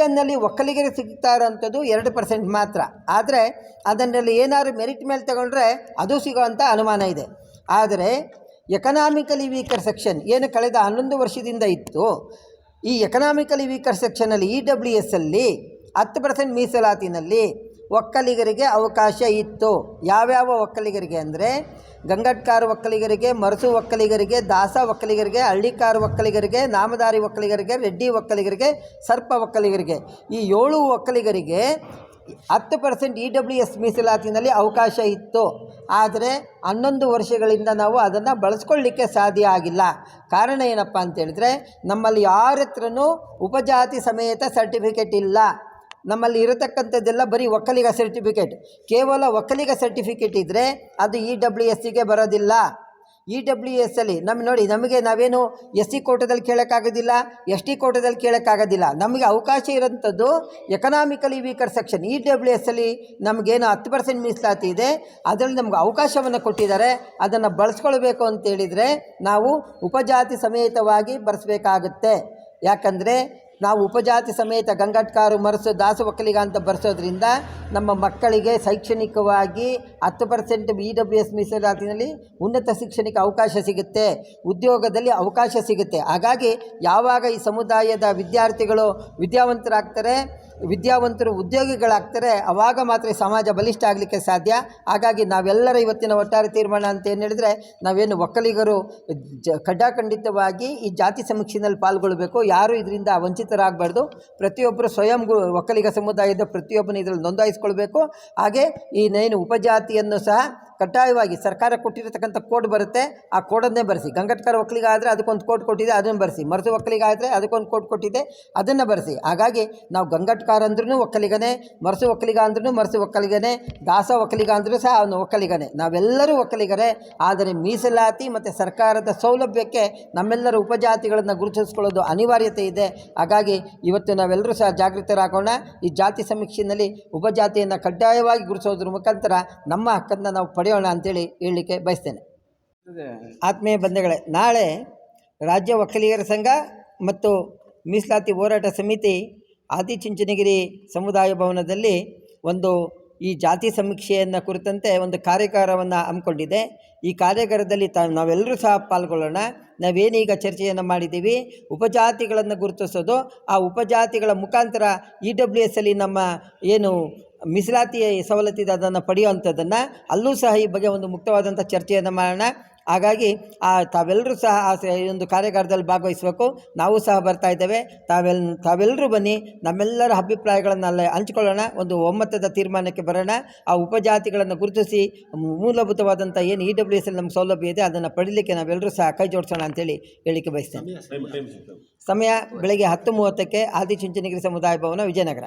Three ಒಕ್ಕಲಿಗರಿಗೆ ಸಿಗ್ತಾ ಇರೋವಂಥದ್ದು ಎರಡು percent ಮಾತ್ರ. ಆದರೆ ಅದನ್ನಲ್ಲಿ ಏನಾದರೂ ಮೆರಿಟ್ ಮೇಲೆ ತಗೊಂಡ್ರೆ ಅದು ಸಿಗೋವಂಥ ಅನುಮಾನ ಇದೆ. ಆದರೆ ಎಕನಾಮಿಕಲಿ ವೀಕರ್ ಸೆಕ್ಷನ್ ಏನು ಕಳೆದ ಹನ್ನೊಂದು ವರ್ಷದಿಂದ ಇತ್ತು. ಈ ಎಕನಾಮಿಕಲಿ ವೀಕರ್ ಸೆಕ್ಷನಲ್ಲಿ ಇ ಡಬ್ಲ್ಯೂ ಎಸ್ ಅಲ್ಲಿ ಹತ್ತು ಪರ್ಸೆಂಟ್ ಮೀಸಲಾತಿನಲ್ಲಿ ಒಕ್ಕಲಿಗರಿಗೆ ಅವಕಾಶ ಇತ್ತು. ಯಾವ್ಯಾವ ಒಕ್ಕಲಿಗರಿಗೆ ಅಂದರೆ ಗಂಗಟ್ಕಾರ ಒಕ್ಕಲಿಗರಿಗೆ, ಮರಸು ಒಕ್ಕಲಿಗರಿಗೆ, ದಾಸ ಒಕ್ಕಲಿಗರಿಗೆ, ಹಳ್ಳಿಕಾರ ಒಕ್ಕಲಿಗರಿಗೆ, ನಾಮದಾರಿ ಒಕ್ಕಲಿಗರಿಗೆ, ರೆಡ್ಡಿ ಒಕ್ಕಲಿಗರಿಗೆ, ಸರ್ಪ ಒಕ್ಕಲಿಗರಿಗೆ ಈ ಏಳು ಒಕ್ಕಲಿಗರಿಗೆ ಹತ್ತು ಪರ್ಸೆಂಟ್ ಇ ಡಬ್ಲ್ಯೂ ಎಸ್ ಮೀಸಲಾತಿನಲ್ಲಿ ಅವಕಾಶ ಇತ್ತು. ಆದರೆ ಹನ್ನೊಂದು ವರ್ಷಗಳಿಂದ ನಾವು ಅದನ್ನು ಬಳಸ್ಕೊಳ್ಳಿಕ್ಕೆ ಸಾಧ್ಯ ಆಗಿಲ್ಲ. ಕಾರಣ ಏನಪ್ಪ ಅಂತ ಹೇಳಿದ್ರೆ ನಮ್ಮಲ್ಲಿ ಯಾರ ಹತ್ರನೂ ಉಪಜಾತಿ ಸಮೇತ ಸರ್ಟಿಫಿಕೇಟ್ ಇಲ್ಲ. ನಮ್ಮಲ್ಲಿ ಇರತಕ್ಕಂಥದ್ದೆಲ್ಲ ಬರೀ ಒಕ್ಕಲಿಗ ಸರ್ಟಿಫಿಕೇಟ್ ಕೇವಲ ಒಕ್ಕಲಿಗ ಸರ್ಟಿಫಿಕೇಟ್ ಇದ್ದರೆ ಅದು ಇ ಡಬ್ಲ್ಯೂ ಎಸ್ಸಿಗೆ ಬರೋದಿಲ್ಲ. ಇ ಡಬ್ಲ್ಯೂ ಎಸ್ ಅಲ್ಲಿ ನಮಗೆ ನೋಡಿ ನಮಗೆ ನಾವೇನು ಎಸ್ ಸಿ ಕೋಟದಲ್ಲಿ ಕೇಳೋಕ್ಕಾಗೋದಿಲ್ಲ ಎಸ್ ಟಿ ಕೋಟದಲ್ಲಿ ಕೇಳೋಕ್ಕಾಗೋದಿಲ್ಲ. ನಮಗೆ ಅವಕಾಶ ಇರೋಂಥದ್ದು economically weaker section E W S ಅಲ್ಲಿ ನಮಗೇನು ಹತ್ತು ಪರ್ಸೆಂಟ್ ಮೀಸಲಾತಿ ಇದೆ, ಅದರಲ್ಲಿ ನಮ್ಗೆ ಅವಕಾಶವನ್ನು ಕೊಟ್ಟಿದ್ದಾರೆ. ಅದನ್ನು ಬಳಸ್ಕೊಳ್ಬೇಕು ಅಂತೇಳಿದರೆ ನಾವು ಉಪಜಾತಿ ಸಮೇತವಾಗಿ ಬರೆಸ್ಬೇಕಾಗುತ್ತೆ. ಯಾಕಂದರೆ ನಾವು ಉಪಜಾತಿ ಸಮೇತ ಗಂಗಟ್ಕಾರು ಮರಸು ದಾಸ ಒಕ್ಕಲಿಗ ಅಂತ ಬರೆಸೋದ್ರಿಂದ ನಮ್ಮ ಮಕ್ಕಳಿಗೆ ಶೈಕ್ಷಣಿಕವಾಗಿ ಹತ್ತು ಪರ್ಸೆಂಟ್ ಬಿ ಡಬ್ಲ್ಯೂ ಎಸ್ ಮೀಸಲಾತಿನಲ್ಲಿ ಉನ್ನತ ಶಿಕ್ಷಣಕ್ಕೆ ಅವಕಾಶ ಸಿಗುತ್ತೆ, ಉದ್ಯೋಗದಲ್ಲಿ ಅವಕಾಶ ಸಿಗುತ್ತೆ. ಹಾಗಾಗಿ ಯಾವಾಗ ಈ ಸಮುದಾಯದ ವಿದ್ಯಾರ್ಥಿಗಳು ವಿದ್ಯಾವಂತರಾಗ್ತಾರೆ ವಿದ್ಯಾವಂತರು ಉದ್ಯೋಗಿಗಳಾಗ್ತಾರೆ ಆವಾಗ ಮಾತ್ರ ಸಮಾಜ ಬಲಿಷ್ಠ ಆಗಲಿಕ್ಕೆ ಸಾಧ್ಯ. ಹಾಗಾಗಿ ನಾವೆಲ್ಲರ ಇವತ್ತಿನ ಒಟ್ಟಾರೆ ತೀರ್ಮಾನ ಅಂತ ಏನು ಹೇಳಿದ್ರೆ, ನಾವೇನು ಒಕ್ಕಲಿಗರು, ಜ ಖಡ್ಡಾಖಂಡಿತವಾಗಿ ಈ ಜಾತಿ ಸಮೀಕ್ಷೆಯಲ್ಲಿ ಪಾಲ್ಗೊಳ್ಳಬೇಕು ಯಾರು ಇದರಿಂದ ವಂಚಿತರಾಗಬಾರ್ದು. ಪ್ರತಿಯೊಬ್ಬರು ಸ್ವಯಂ ಗು, ಒಕ್ಕಲಿಗ ಸಮುದಾಯದ ಪ್ರತಿಯೊಬ್ಬನ ಇದರಲ್ಲಿ ನೋಂದಾಯಿಸ್ಕೊಳ್ಬೇಕು. ಹಾಗೆ ಈ ನೈನು ಉಪಜಾತಿಯನ್ನು ಸಹ ಕಡ್ಡಾಯವಾಗಿ ಸರ್ಕಾರ ಕೊಟ್ಟಿರತಕ್ಕಂಥ ಕೋಡ್ ಬರುತ್ತೆ, ಆ ಕೋಡನ್ನೇ ಬರೆಸಿ. ಗಂಗಟ್ಕರ್ ಒಕ್ಕಲಿಗ ಆದರೆ ಅದಕ್ಕೊಂದು ಕೋಡ್ ಕೊಟ್ಟಿದೆ, ಅದನ್ನು ಬರೆಸಿ. ಮರಸು ಒಕ್ಕಲಿಗ ಆದರೆ ಅದಕ್ಕೊಂದು ಕೋಡ್ ಕೊಟ್ಟಿದೆ, ಅದನ್ನು ಬರೆಸಿ. ಹಾಗಾಗಿ ನಾವು ಗಂಗಟ್ಕಾರ ಅಂದ್ರೂ ಒಕ್ಕಲಿಗನೆ, ಮರಸು ಒಕ್ಕಲಿಗ ಅಂದ್ರೂ ಮರಸು ಒಕ್ಕಲಿಗನೆ, ದಾಸ ಒಕ್ಕಲಿಗ ಅಂದ್ರೂ ಸಹ ಅವನು ಒಕ್ಕಲಿಗನೆ. ನಾವೆಲ್ಲರೂ ಒಕ್ಕಲಿಗರೆ, ಆದರೆ ಮೀಸಲಾತಿ ಮತ್ತು ಸರ್ಕಾರದ ಸೌಲಭ್ಯಕ್ಕೆ ನಮ್ಮೆಲ್ಲರ ಉಪಜಾತಿಗಳನ್ನು ಗುರುತಿಸ್ಕೊಳ್ಳೋದು ಅನಿವಾರ್ಯತೆ ಇದೆ. ಹಾಗಾಗಿ ಇವತ್ತು ನಾವೆಲ್ಲರೂ ಸಹ ಜಾಗೃತರಾಗೋಣ. ಈ ಜಾತಿ ಸಮೀಕ್ಷೆಯಲ್ಲಿ ಉಪಜಾತಿಯನ್ನು ಕಡ್ಡಾಯವಾಗಿ ಗುರುತಿಸೋದ್ರ ಮುಖಾಂತರ ನಮ್ಮ ಹಕ್ಕನ್ನು ನಾವು ಪಡೆಯೋಣ ಅಂತೇಳಿ ಹೇಳಲಿಕ್ಕೆ ಬಯಸ್ತೇನೆ. ಆತ್ಮೀಯ ಬಂಧುಗಳೇ, ನಾಳೆ ರಾಜ್ಯ ಒಕ್ಕಲಿಗರ ಸಂಘ ಮತ್ತು ಮೀಸಲಾತಿ ಹೋರಾಟ ಸಮಿತಿ ಆದಿಚುಂಚನಗಿರಿ ಸಮುದಾಯ ಭವನದಲ್ಲಿ ಒಂದು ಈ ಜಾತಿ ಸಮೀಕ್ಷೆಯನ್ನು ಕುರಿತಂತೆ ಒಂದು ಕಾರ್ಯಾಗಾರವನ್ನು ಹಮ್ಮಿಕೊಂಡಿದೆ. ಈ ಕಾರ್ಯಾಗಾರದಲ್ಲಿ ತ, ನಾವೆಲ್ಲರೂ ಸಹ ಪಾಲ್ಗೊಳ್ಳೋಣ. ನಾವೇನೀಗ ಚರ್ಚೆಯನ್ನು ಮಾಡಿದ್ದೀವಿ, ಉಪಜಾತಿಗಳನ್ನು ಗುರುತಿಸೋದು, ಆ ಉಪಜಾತಿಗಳ ಮುಖಾಂತರ ಇ ಡಬ್ಲ್ಯೂ ಎಸ್ ಅಲ್ಲಿ ನಮ್ಮ ಏನು ಮೀಸಲಾತಿ ಸವಲತ್ತಿದೆ ಅದನ್ನು ಪಡೆಯುವಂಥದ್ದನ್ನು, ಅಲ್ಲೂ ಸಹ ಈ ಬಗ್ಗೆ ಒಂದು ಮುಕ್ತವಾದಂಥ ಚರ್ಚೆಯನ್ನು ಮಾಡೋಣ. ಹಾಗಾಗಿ ಆ ತಾವೆಲ್ಲರೂ ಸಹ ಆ ಒಂದು ಕಾರ್ಯಾಗಾರದಲ್ಲಿ ಭಾಗವಹಿಸಬೇಕು. ನಾವು ಸಹ ಬರ್ತಾ ಇದ್ದೇವೆ. ತಾವೆಲ್ ತಾವೆಲ್ಲರೂ ಬನ್ನಿ. ನಮ್ಮೆಲ್ಲರ ಅಭಿಪ್ರಾಯಗಳನ್ನು ಅಲ್ಲೇ ಹಂಚ್ಕೊಳ್ಳೋಣ. ಒಂದು ಒಮ್ಮತದ ತೀರ್ಮಾನಕ್ಕೆ ಬರೋಣ. ಆ ಉಪಜಾತಿಗಳನ್ನು ಗುರುತಿಸಿ ಮೂಲಭೂತವಾದಂಥ ಏನು ಇ ಡಬ್ಲ್ಯೂ ಎಸ್ ಎಲ್ ನಮ್ಗೆ ಸೌಲಭ್ಯ ಇದೆ ಅದನ್ನು ಪಡೀಲಿಕ್ಕೆ ನಾವೆಲ್ಲರೂ ಸಹ ಕೈ ಜೋಡಿಸೋಣ ಅಂತೇಳಿ ಹೇಳಿಕೆ ಬಯಸ್ತೇನೆ. ಸಮಯ ಬೆಳಗ್ಗೆ ಹತ್ತು ಮೂವತ್ತಕ್ಕೆ ಆದಿಚುಂಚನಗಿರಿ ಸಮುದಾಯ ಭವನ ವಿಜಯನಗರ.